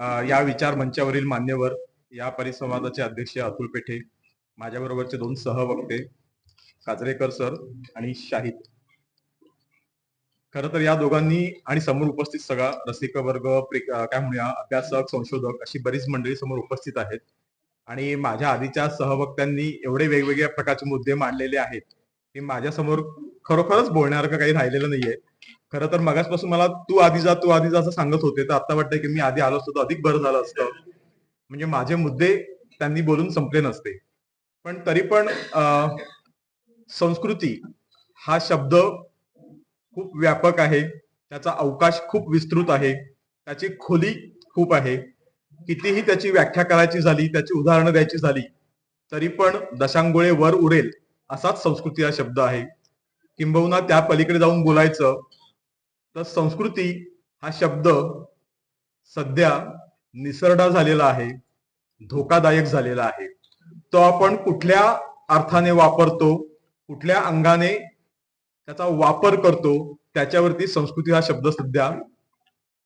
या विचार मंचावरील मान्यवर या परिसंवादाचे अध्यक्ष अतुल पेठे माझ्याबरोबरचे दोन सहवक्ते काजरेकर सर आणि शाहिद. खर तर या दोघांनी आणि समोर उपस्थित सगळा रसिक वर्ग प्रे- काय म्हणूया अभ्यासक संशोधक अशी बरीच मंडळी समोर उपस्थित आहेत. आणि माझ्या आधीच्या सहवक्त्यांनी एवढे वेगवेगळ्या प्रकारचे मुद्दे मांडलेले आहेत की माझ्यासमोर खरोखरच बोलण्यासारखं काही राहिलेलं नाहीये. खरं तर मगासपासून मला तू आधी जा तू आधी जा असं सांगत होते. तर आता वाटतंय की मी आधी आलो असतो तर अधिक बरं झालं असतं. म्हणजे माझे मुद्दे त्यांनी बोलून संपले नसते. पण तरी पण संस्कृती हा शब्द खूप व्यापक आहे. त्याचा अवकाश खूप विस्तृत आहे. त्याची खोली खूप आहे. कितीही त्याची व्याख्या करायची झाली त्याची उदाहरणं द्यायची झाली तरी पण दशांगोळे वर उरेल असाच संस्कृती हा शब्द आहे. किंबहुना त्या पलीकडे जाऊन बोलायचं. तर संस्कृती हा शब्द सध्या निसरडा झालेला आहे धोकादायक झालेला आहे. तो आपण कुठल्या अर्थाने वापरतो कुठल्या अंगाने त्याचा वापर करतो त्याच्यावरती संस्कृती हा शब्द सध्या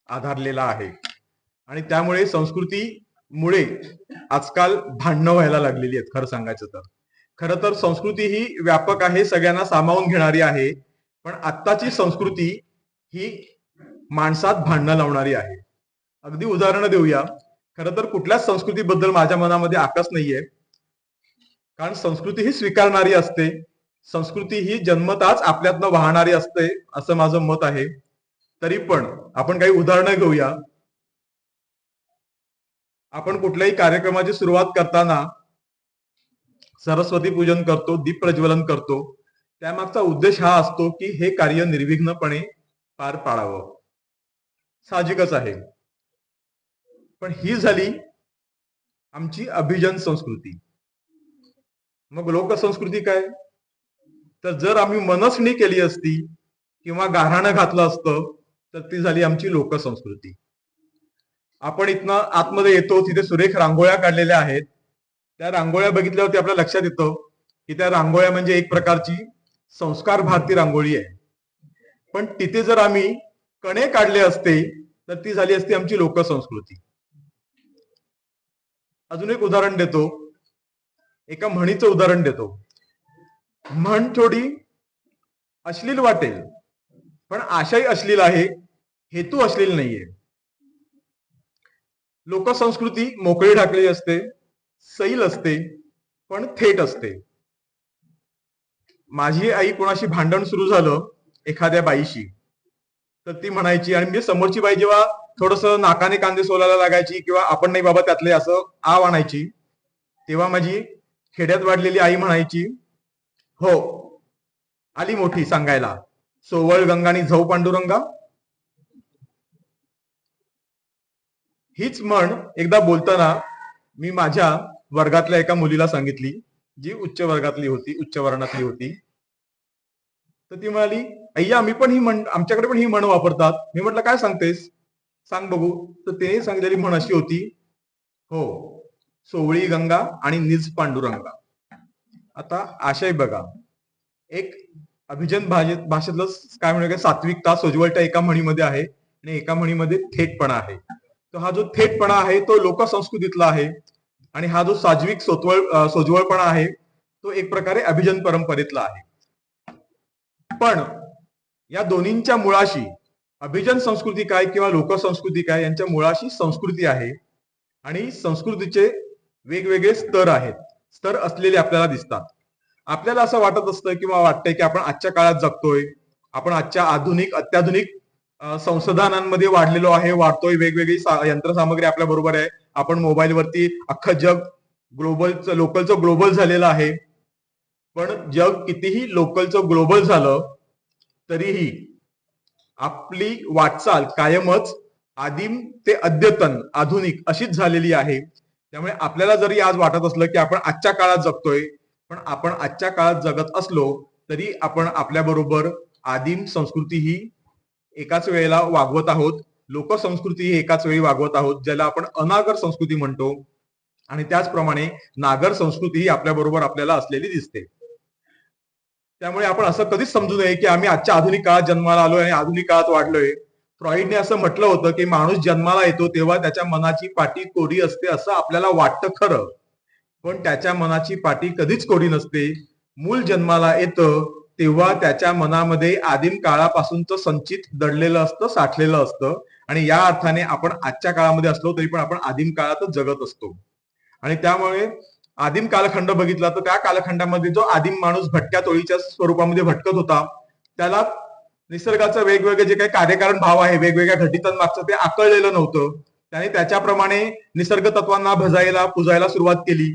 आधारलेला आहे. आणि त्यामुळे संस्कृतीमुळे आजकाल भांडणं व्हायला लागलेली आहेत खरं सांगायचं तर. खर तर संस्कृती ही व्यापक आहे सगळ्यांना सामावून घेणारी आहे. पण आत्ताची संस्कृती ही माणसात भांडणं लावणारी आहे. अगदी उदाहरणं देऊया. खरं तर कुठल्याच संस्कृतीबद्दल माझ्या मनामध्ये आकस नाहीये. कारण संस्कृती ही स्वीकारणारी असते. संस्कृती ही जन्मताच आपल्यातनं वाहणारी असते असं माझं मत आहे. तरी पण आपण काही उदाहरणं घेऊया. आपण कुठल्याही कार्यक्रमाची सुरुवात करताना सरस्वती पूजन करतो दीप प्रज्वलन करतो. त्यामागचा उद्देश हा असतो की हे कार्य निर्विघ्नपणे पार पाडावं. साहजिकच आहे. पण ही झाली आमची अभिजन संस्कृती. मग लोकसंस्कृती काय? तर जर आम्ही मनसणी केली असती किंवा गाऱ्हाणं घातलं असतं तर ती झाली आमची लोकसंस्कृती. आपण इथनं आतमध्ये येतो तिथे सुरेख रांगोळ्या काढलेल्या आहेत. त्या रांगोळ्या बघितल्यावरती आपल्या लक्षात येतं की त्या रांगोळ्या म्हणजे एक प्रकारची संस्कार भारती रांगोळी आहे. पण तिथे जर आम्ही कणे काढले असते तर ती झाली असती आमची लोकसंस्कृती. अजून एक उदाहरण देतो. एका म्हणीचं उदाहरण देतो. म्हण थोडी अश्लील वाटेल पण आशय अश्लील आहे हेतू अश्लील नाहीये. लोकसंस्कृती मोकळी ढाकलेली असते. सैल असते पण थेट असते. माझी आई कोणाशी भांडण सुरू झालं एखाद्या बाईशी तर ती म्हणायची आणि म्हणजे समोरची बाई जेव्हा थोडस नाकाने कांदे सोलायला लागायची किंवा आपण नाही बाबा त्यातले असं आव आणायची तेव्हा माझी खेड्यात वाढलेली आई म्हणायची हो आली मोठी सांगायला. सोवळ गंगानी झौ पांडुरंगा. हीच म्हण एकदा बोलताना मी माझ्या वर्गातल्या एका मुलीला सांगितली जी उच्च वर्गातली होती उच्च वर्णातली होती. तर ती म्हणाली अय्या मी पण ही म्हण आमच्याकडे पण ही म्हण वापरतात. मी म्हटलं काय सांगतेस? सांग बघू. तर तिने सांगितलेली म्हण अशी होती हो सोवळी गंगा आणि निज पांडुरंगा. आता आशय बघा एक अभिजन भाषेत भाषेतलं काय म्हणूया सात्विकता सोज्वळता एका म्हणीमध्ये आहे आणि एका म्हणीमध्ये थेटपणा आहे. तर हा जो थेटपणा आहे तो लोकसंस्कृतीतला आहे. आणि हा जो साजविक सोतवळ सोज्वळपणा आहे तो एक प्रकारे अभिजन परंपरेतला आहे. पण या दोन्हींच्या मुळाशी अभिजन संस्कृती काय किंवा लोकसंस्कृती काय यांच्या मुळाशी संस्कृती आहे आणि संस्कृतीचे वेगवेगळे स्तर आहेत. स्तर असलेले आपल्याला दिसतात. आपल्याला असं वाटत असतं किंवा वाटतंय की आपण आजच्या काळात जगतोय आपण आजच्या आधुनिक अत्याधुनिक संसाधनांमध्ये वाढलेलो आहे वाढतोय वेगवेगळी सा- यंत्रसामग्री आपल्या बरोबर आहे. आपण मोबाईलवरती अख्खं जग ग्लोबलचं लोकलचं ग्लोबल झालेलं आहे. पण जग कितीही लोकलचं ग्लोबल झालं तरीही आपली वाटचाल कायमच आदिम ते अद्यतन आधुनिक अशीच झालेली आहे. त्यामुळे आपल्याला जरी आज वाटत असलं की आपण आजच्या काळात जगतोय पण आपण आजच्या काळात जगत असलो तरी आपण आपल्याबरोबर आदिम संस्कृती ही एकाच वेळेला वागवत आहोत. लोकसंस्कृती ही एकाच वेळी वागवत आहोत ज्याला आपण अनागर संस्कृती म्हणतो. आणि त्याचप्रमाणे नागर संस्कृती ही आपल्या बरोबर आपल्याला असलेली दिसते. त्यामुळे आपण असं कधीच समजू नये की आम्ही आजच्या आधुनिक काळात जन्माला आलोय आणि आधुनिक काळात वाढलोय. फ्रॉइडने असं म्हटलं होतं की माणूस जन्माला येतो तेव्हा त्याच्या मनाची पाठी कोरी असते असं आपल्याला वाटतं खरं. पण त्याच्या मनाची पाठी कधीच कोरी नसते. मूल जन्माला येतं तेव्हा त्याच्या मनामध्ये आदिम काळापासूनचं संचित दडलेलं असतं साठलेलं असतं. आणि या अर्थाने आपण आजच्या काळामध्ये असलो तरी पण आपण आदिम काळातच जगत असतो. आणि त्यामुळे आदिम कालखंड बघितला तर त्या कालखंडामध्ये जो आदिम माणूस भटक्या तोळीच्या स्वरूपामध्ये भटकत होता त्याला निसर्गाचं वेगवेगळे जे काही कार्यकारण भाव आहे वेगवेगळ्या घटितांमागचं ते आकळलेलं नव्हतं. त्याने त्याच्याप्रमाणे निसर्ग तत्वांना भजायला पुजायला सुरुवात केली.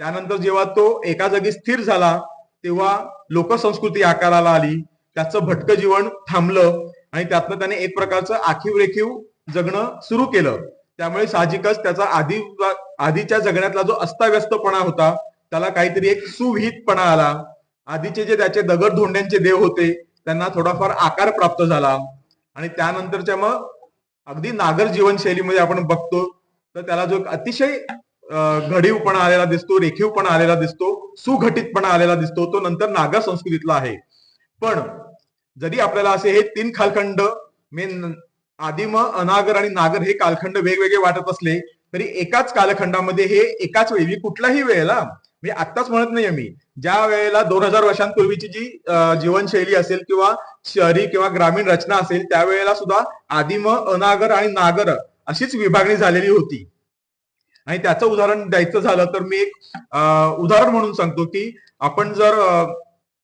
त्यानंतर जेव्हा तो एका जागी स्थिर झाला तेव्हा लोकसंस्कृती आकाराला आली त्याचं भटकं जीवन थांबलं आणि त्यातनं त्याने एक प्रकारचं आखीव रेखीव जगणं सुरू केलं. त्यामुळे साहजिकच त्याचा आधी आधीच्या जगण्यातला जो अस्ताव्यस्तपणा होता त्याला काहीतरी एक सुविहितपणा आला. आधीचे जे त्याचे दगड धोंड्यांचे देव होते त्यांना थोडाफार आकार प्राप्त झाला. आणि त्यानंतरच्या मग अगदी नागर जीवनशैलीमध्ये आपण बघतो तर त्याला जो अतिशय घडीवपणा आलेला दिसतो रेखीवपणा आलेला दिसतो सुघटितपणा आलेला दिसतो तो नंतर नागर संस्कृतीतला आहे. पण जरी आपल्याला असे हे तीन कालखंड मेन आदिम अनागर आणि नागर हे कालखंड वेगवेगळे वाटत असले तरी एकाच कालखंडामध्ये हे एकाच वेळी कुठल्याही वेळेला मी आत्ताच म्हणत नाहीये मी ज्या वेळेला दोन हजार वर्षांपूर्वीची जी जीवनशैली असेल किंवा शहरी किंवा ग्रामीण रचना असेल त्यावेळेला सुद्धा आदिम अनागर आणि नागर अशीच विभागणी झालेली होती. आणि त्याचं उदाहरण द्यायचं झालं तर मी एक उदाहरण म्हणून सांगतो की आपण जर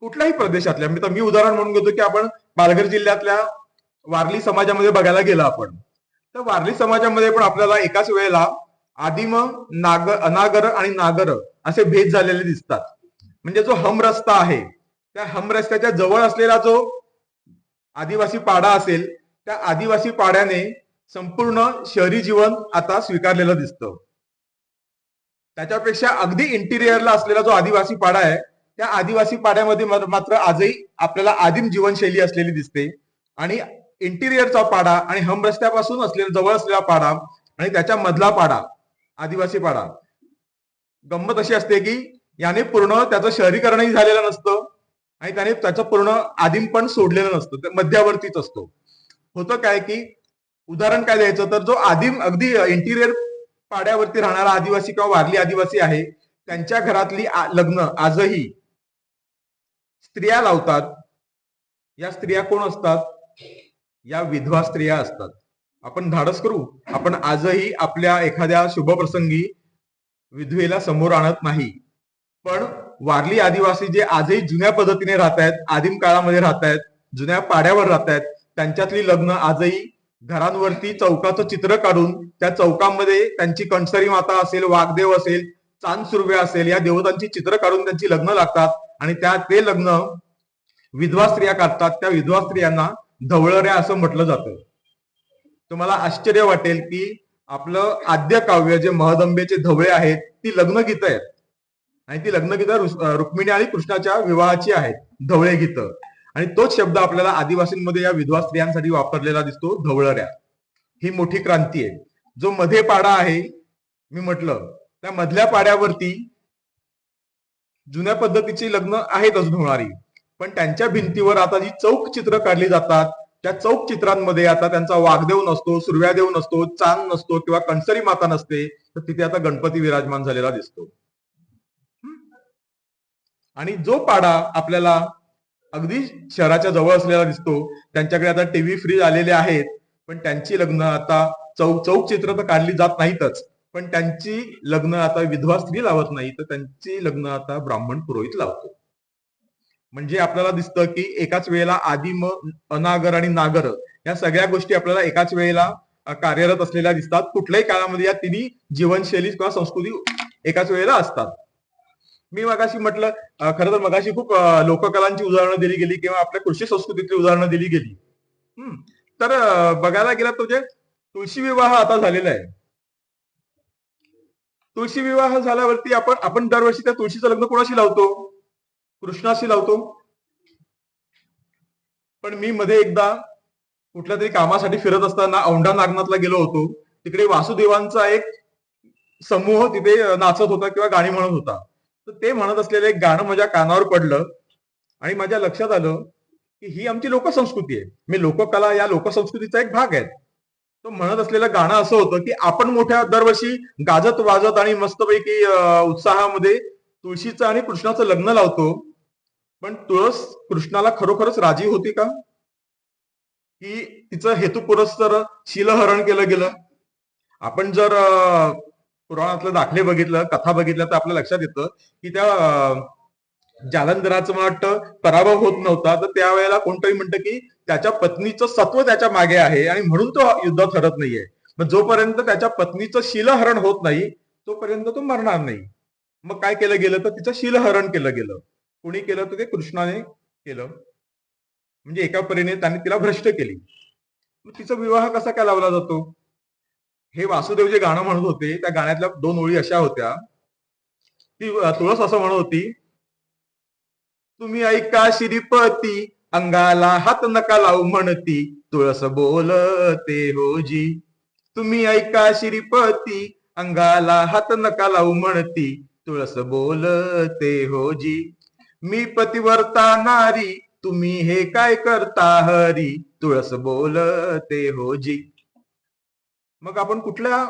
कुठल्याही प्रदेशातल्या मी तर मी उदाहरण म्हणून घेतो की आपण पालघर जिल्ह्यातल्या वारली समाजामध्ये बघायला गेलो आपण. तर वारली समाजामध्ये पण आपल्याला एकाच वेळेला आदिम नागर अनागर आणि नागर असे भेद झालेले दिसतात. म्हणजे जो हम रस्ता आहे त्या हम रस्त्याच्या जवळ असलेला जो आदिवासी पाडा असेल त्या आदिवासी पाड्याने संपूर्ण शहरी जीवन आता स्वीकारलेलं दिसतं. त्याच्यापेक्षा अगदी इंटिरियरला असलेला जो आदिवासी पाडा आहे त्या आदिवासी पाड्यामध्ये मात्र- आजही आपल्याला आदिम जीवनशैली असलेली दिसते. आणि इंटिरियरचा पाडा आणि हम रस्त्यापासून असलेला जवळ असलेला पाडा आणि त्याच्या मधला पाडा आदिवासी पाडा. गंमत अशी असते की याने पूर्ण त्याचं शहरीकरणही झालेलं नसतं आणि त्याने त्याचं पूर्ण आदिम पण सोडलेलं नसतं. ते मध्यावरतीच असतो. होतं काय की उदाहरण काय द्यायचं तर जो आदिम अगदी इंटिरियर पाड्यावरती राहणारा आदिवासी किंवा वारली आदिवासी आहे त्यांच्या घरातली लग्न आजही स्त्रिया लावतात. या स्त्रिया कोण असतात? या विधवा स्त्रिया असतात. आपण धाडस करू. आपण आजही आपल्या एखाद्या शुभप्रसंगी विधवेला समोर आणत नाही. पण वारली आदिवासी जे आजही जुन्या पद्धतीने राहत आहेत आदिम काळामध्ये राहत आहेत जुन्या पाड्यावर राहत आहेत त्यांच्यातली लग्न आजही घरांवरती चौकाचं चित्र काढून त्या चौकामध्ये त्यांची कंसरी माता असेल वाघदेव असेल चांद सुर्वे असेल या देवतांची चित्र काढून त्यांची लग्न लागतात. आणि त्या ते लग्न विधवा स्त्रिया काढतात. त्या विधवा स्त्रियांना धवळऱ्या असं म्हटलं जातं. तुम्हाला आश्चर्य वाटेल की आपलं आद्य काव्य जे महदंबेचे धवळे आहेत ती लग्न गीत आहेत. आणि ती लग्न गीत रुक्मिणी आणि कृष्णाच्या विवाहाची आहेत. धवळे गीत. आणि तोच शब्द आपल्याला आदिवासींमध्ये या विधवा स्त्रियांसाठी वापरलेला दिसतो धवळऱ्या. ही मोठी क्रांती आहे. जो मध्ये पाडा आहे मी म्हटलं त्या मधल्या पाड्यावरती जुन्या पद्धतीची लग्न आहेत अजून होणारी. पण त्यांच्या भिंतीवर आता जी चौक चित्र काढली जातात त्या चौक चित्रांमध्ये आता त्यांचा वाघदेव नसतो सूर्यादेव नसतो चांद नसतो किंवा कणसरी माता नसते तर तिथे आता गणपती विराजमान झालेला दिसतो. हम्म? आणि जो पाडा आपल्याला अगदी शहराच्या जवळ असलेला दिसतो. त्यांच्याकडे आता टीव्ही फ्रीज आलेले आहेत. पण त्यांची लग्न आता चौक चौक चित्र तर काढली जात नाहीतच. पण त्यांची लग्न आता विधवा स्त्री लावत नाही तर त्यांची लग्न आता ब्राह्मण पुरोहित लावतो. म्हणजे आपल्याला दिसतं की एकाच वेळेला आदिम अनागर आणि नागर या सगळ्या गोष्टी आपल्याला एकाच वेळेला कार्यरत असलेल्या दिसतात. कुठल्याही काळामध्ये या तिन्ही जीवनशैली किंवा संस्कृती एकाच वेळेला असतात. मी मगाशी म्हटलं खरं तर मगाशी खूप लोककलांची उदाहरणं दिली गेली किंवा आपल्या कृषी संस्कृतीतली उदाहरणं दिली गेली. हम्म. तर बघायला गेला तर तुळशी विवाह आता झालेला आहे. तुळशी विवाह झाल्यावरती आपण आपण दरवर्षी त्या तुळशीचं लग्न कोणाशी लावतो? कृष्णाशी लावतो. पण मी मध्ये एकदा कुठल्या तरी कामासाठी फिरत असताना औंढा नागनाथला गेलो होतो. तिकडे वासुदेवांचा एक समूह तिथे नाचत होता किंवा गाणी म्हणत होता. तर ते म्हणत असलेलं एक गाणं माझ्या कानावर पडलं आणि माझ्या लक्षात आलं की ही आमची लोकसंस्कृती आहे. मी लोककला या लोकसंस्कृतीचा एक भाग आहे. तो म्हणत असलेलं गाणं असं होतं की आपण मोठ्या दरवर्षी गाजत वाजत आणि मस्तपैकी उत्साहामध्ये तुळशीचं आणि कृष्णाचं लग्न लावतो. पण तुळस कृष्णाला खरोखरच राजी होती का? की तिचं हेतुपुरस्तर शिलहरण केलं गेलं. आपण जर पुराणातलं दाखले बघितलं कथा बघितल्या तर आपल्या लक्षात येतं की त्या जालंधराचं मला वाटतं पराभव होत नव्हता. तर त्यावेळेला कोणतरी म्हणतं की त्याच्या पत्नीचं सत्व त्याच्यामागे आहे आणि म्हणून तो युद्धात ठरत नाहीये. मग जोपर्यंत त्याच्या पत्नीचं शिलहरण होत नाही तोपर्यंत तो मरणार नाही. मग काय केलं गेलं? तर तिचं शिलहरण केलं गेलं. कोणी केलं? तर ते कृष्णाने केलं. म्हणजे एका परीने त्याने तिला भ्रष्ट केली. मग तिचा विवाह कसा काय लावला जातो? हे वासुदेव जे गाणं म्हणत होते त्या गाण्यातल्या दोन ओळी अशा होत्या. ती तुळस असं म्हणत होती तुम्ही ऐका श्रीपती अंगाला हात नका लावू म्हणती तुळस बोलते होजी तुम्ही ऐका श्रीपती अंगाला हात नका लावू म्हणती तुळस बोलते होजी मी पतिवर्ता नारी तुम्ही हे काय करता हरी तुळस बोलते होजी मग आपण कुठल्या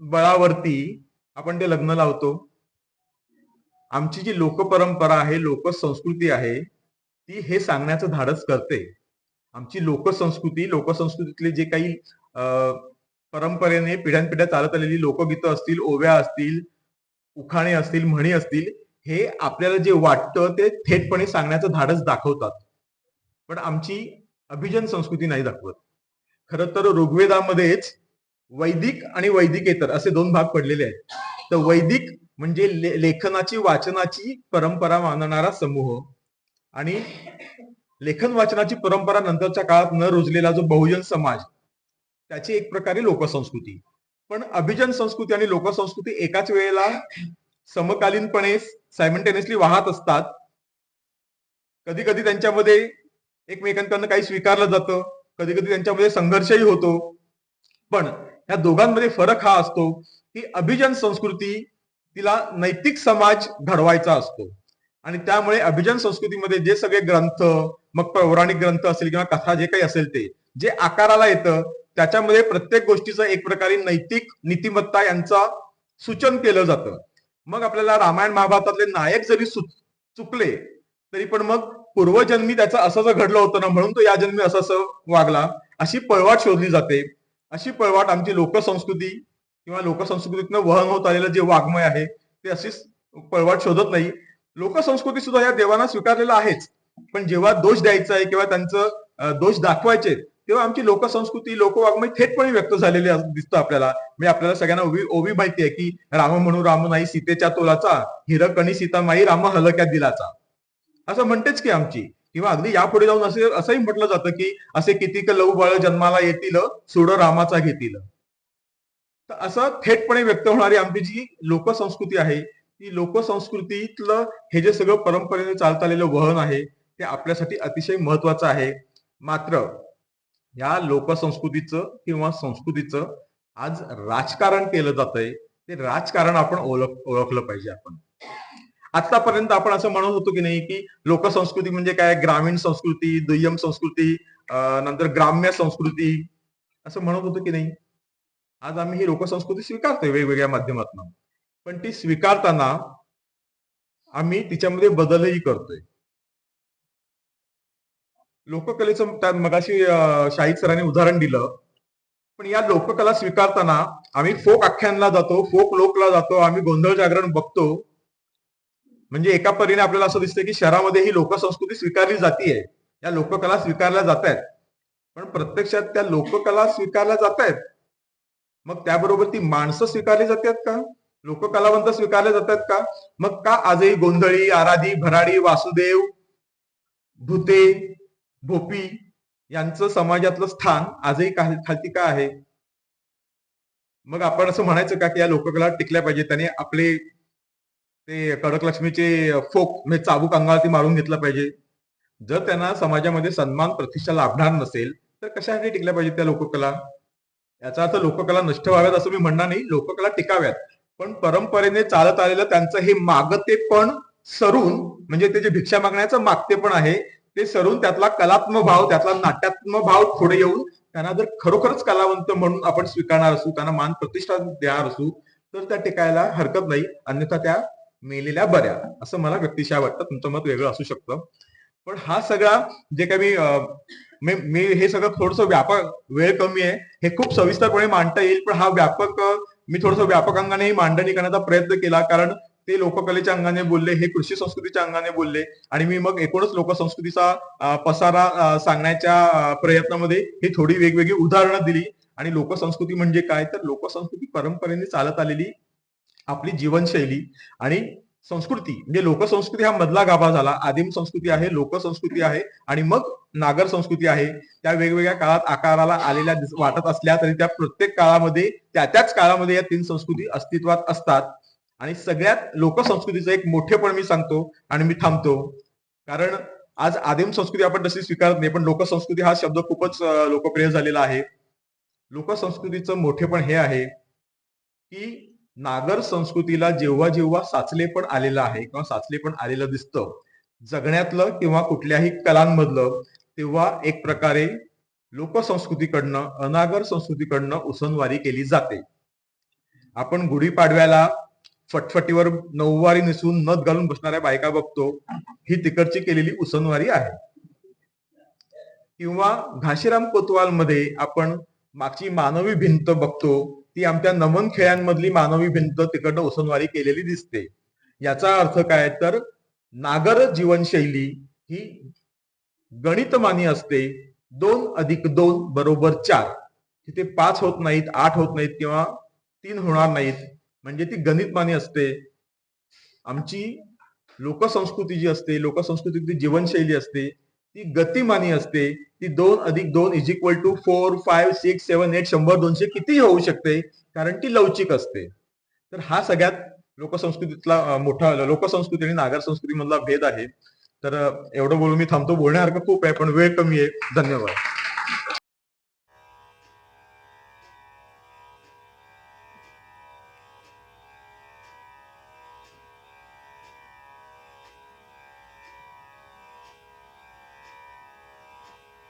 बळावरती आपण ते लग्न लावतो? आमची जी लोकपरंपरा आहे लोकसंस्कृती आहे ती हे सांगण्याचं धाडस करते. आमची लोकसंस्कृती लोकसंस्कृतीतले जे काही परंपरेने पिढ्यानपिढ्या चालत आलेली लोकगीतं असतील ओव्या असतील उखाणे असतील म्हणी असतील हे आपल्याला जे वाटतं ते थेटपणे सांगण्याचं धाडस दाखवतात. पण आमची अभिजन संस्कृती नाही दाखवत. खरं तर ऋग्वेदामध्येच वैदिक आणि वैदिकेतर असे दोन भाग पडलेले आहेत. तर वैदिक म्हणजे ले- लेखनाची वाचनाची परंपरा मानणारा समूह. आणि लेखन वाचनाची परंपरा नंतरच्या काळात न रुजलेला जो बहुजन समाज त्याची एक प्रकारे लोकसंस्कृती. पण अभिजन संस्कृती आणि लोकसंस्कृती एकाच वेळेला समकालीनपणे सायमंटेनियसली वाहत असतात. कधी कधी त्यांच्यामध्ये एकमेकांकडनं काही स्वीकारलं जातं. कधी कधी त्यांच्यामध्ये संघर्षही होतो. पण या दोघांमध्ये फरक हा असतो की अभिजन संस्कृती तिला नैतिक समाज घडवायचा असतो. आणि त्यामुळे अभिजन संस्कृतीमध्ये जे सगळे ग्रंथ मग पौराणिक ग्रंथ असेल किंवा कथा जे काही असेल ते जे आकाराला येतं त्याच्यामध्ये प्रत्येक गोष्टीचं एक प्रकारे नैतिक नीतिमत्ता यांचा सूचन केलं जातं. मग आपल्याला रामायण महाभारतातले नायक जरी सु- चुकले तरी पण मग पूर्वजन्मी त्याचं असं जर घडलं होतं ना म्हणून तो या जन्मी असं असं वागला अशी पळवाट शोधली जाते. अशी पळवाट आमची लोकसंस्कृती किंवा लोकसंस्कृतीतनं वहन होत आलेलं जे वाङ्मय आहे ते अशीच पळवाट शोधत नाही. लोकसंस्कृती सुद्धा या देवांना स्वीकारलेला आहेच. पण जेव्हा दोष द्यायचा आहे किंवा त्यांचं दोष दाखवायचे तेव्हा आमची लोकसंस्कृती लोकवाग्मय थेटपणे व्यक्त झालेली अस- दिसतं आपल्याला. म्हणजे आपल्याला सगळ्यांना ओवी ओवी माहिती आहे की राम म्हणू राम नाही सीतेच्या तोलाचा हिरकणी सीतामाई राम हलक्यात दिलाचा. असं म्हणतेच की आमची. किंवा अगदी यापुढे जाऊन असे असंही म्हटलं जातं की असे कितीक लव बाळ जन्माला येतील सोड रामाचा घेतील. तर असं थेटपणे व्यक्त होणारी आमची जी लोकसंस्कृती आहे ती लोकसंस्कृतीतलं हे जे सगळं परंपरेने चालत आलेलं वहन आहे ते आपल्यासाठी अतिशय महत्वाचं आहे. मात्र या लोकसंस्कृतीचं किंवा संस्कृतीचं आज राजकारण केलं जातंय ते राजकारण आपण ओळख ओळखलं पाहिजे आपण. आतापर्यंत आपण असं म्हणत होतो की नाही की लोकसंस्कृती म्हणजे काय? ग्रामीण संस्कृती दुय्यम संस्कृती नंतर ग्राम्य संस्कृती असं म्हणत होतो की नाही. आज आम्ही ही लोकसंस्कृती स्वीकारतोय वेगवेगळ्या माध्यमातून. पण ती स्वीकारताना आम्ही तिच्यामध्ये बदलही करतोय. लोककलेचं त्या मगाशी शाहीद सरांनी उदाहरण दिलं. पण या लोककला स्वीकारताना आम्ही फोक आख्यानला जातो फोक लोकला जातो आम्ही गोंधळ जागरण बघतो. म्हणजे एका परीने आपल्याला असं दिसतं की शहरामध्ये ही लोकसंस्कृती स्वीकारली जाते या लोककला स्वीकारल्या जात आहेत पण प्रत्यक्षात त्या लोककला स्वीकारल्या जात आहेत मग त्याबरोबर ती माणसं स्वीकारली जातात का? लोककलावंत स्वीकारले जातात का? मग का आजही गोंधळी आराधी भराडी वासुदेव भूते भोपी यांचं समाजातलं स्थान आजही खालती का आहे? मग आपण असं म्हणायचं का की या लोककला टिकल्या पाहिजे त्याने आपले ते कडक लक्ष्मीचे फोक म्हणजे चाबूक अंगावरती मारून घेतलं पाहिजे. जर त्यांना समाजामध्ये सन्मान प्रतिष्ठा लाभणार नसेल तर कशासाठी टिकल्या पाहिजे त्या लोककला? याचा अर्थ लोककला नष्ट व्हाव्यात असं मी म्हणणार नाही लोककला टिकाव्यात. पण परंपरेने चालत आलेलं त्यांचं हे मागते पण सरून म्हणजे ते जे भिक्षा मागण्याचं मागते पण आहे ते सरून त्यातला कलात्मक भाव त्यातला नाट्यात्मक भाव पुढे येऊन त्यांना जर खरोखरच कलावंत म्हणून आपण स्वीकारणार असू त्यांना मान प्रतिष्ठा देणार असू तर त्या टिकायला हरकत नाही. अन्यथा त्या मेलेल्या बऱ्या असं मला व्यक्तिशय वाटतं. तुमचं मत वेगळं असू शकतं. पण हा सगळा जे काही मी मी हे सगळं थोडस व्यापक वेळ कमी आहे. हे खूप सविस्तरपणे मांडता येईल पण हा व्यापक मी थोडस व्यापक अंगाने मांडणी करण्याचा प्रयत्न केला. कारण ते लोककलेच्या अंगाने बोलले हे कृषी संस्कृतीच्या अंगाने बोलले. आणि मी मग एकूणच लोकसंस्कृतीचा पसारा सांगण्याच्या प्रयत्नामध्ये ही थोडी वेगवेगळी उदाहरणं दिली. आणि लोकसंस्कृती म्हणजे काय? तर लोकसंस्कृती परंपरेने चालत आलेली आपली जीवनशैली आणि संस्कृती. म्हणजे लोकसंस्कृती हा मधला गाभा झाला. आदिम संस्कृती आहे लोकसंस्कृती आहे आणि मग नागर संस्कृती आहे. त्या वेगवेगळ्या काळात आकाराला आलेल्या वाटत असल्या तरी त्या प्रत्येक काळामध्ये त्या त्याच काळामध्ये या तीन संस्कृती अस्तित्वात असतात. आणि सगळ्यात लोकसंस्कृतीचं एक मोठेपण मी सांगतो आणि मी थांबतो. कारण आज आदिम संस्कृती आपण तशी स्वीकारत नाही पण लोकसंस्कृती हा शब्द खूपच लोकप्रिय झालेला आहे. लोकसंस्कृतीचं मोठेपण हे आहे की नागर संस्कृतीला जेव्हा जेव्हा साचलेपण आलेलं आहे किंवा साचलेपण आलेलं दिसतं जगण्यातलं किंवा कुठल्याही कलांमधलं तेव्हा एक प्रकारे लोकसंस्कृतीकडनं अनागर संस्कृतीकडनं उसनवारी केली जाते. आपण गुढीपाडव्याला फटफटीवर नऊवारी नेसून नथ घालून बसणाऱ्या बायका बघतो ही तिकडची केलेली उसनवारी आहे. किंवा घाशीराम कोतवाल मध्ये आपण मागची मानवी भिंत बघतो ती आमच्या नमन खेळ्यांमधली मानवी भिंत तिकडनं उसनवारी केलेली दिसते. याचा अर्थ काय तर नागर जीवनशैली ही गणितमानी असते. दोन अधिक दोन बरोबर चार. तिथे पाच होत नाहीत आठ होत नाहीत किंवा तीन होणार नाहीत. म्हणजे ती गणितमानी असते. आमची लोकसंस्कृती जी असते लोकसंस्कृती जीवनशैली असते ती गतिमानी असते ती दोन अधिक दोन is equal to four five six seven eight शंभर दोनशे कितीही होऊ शकते कारण ती लवचिक असते. तर हा सगळ्यात लोकसंस्कृतीतला मोठा लोकसंस्कृती आणि नागर संस्कृती मधला भेद आहे. तर एवढं बोलून मी थांबतो. बोलण्यासारखं खूप आहे पण वेळ कमी आहे. धन्यवाद.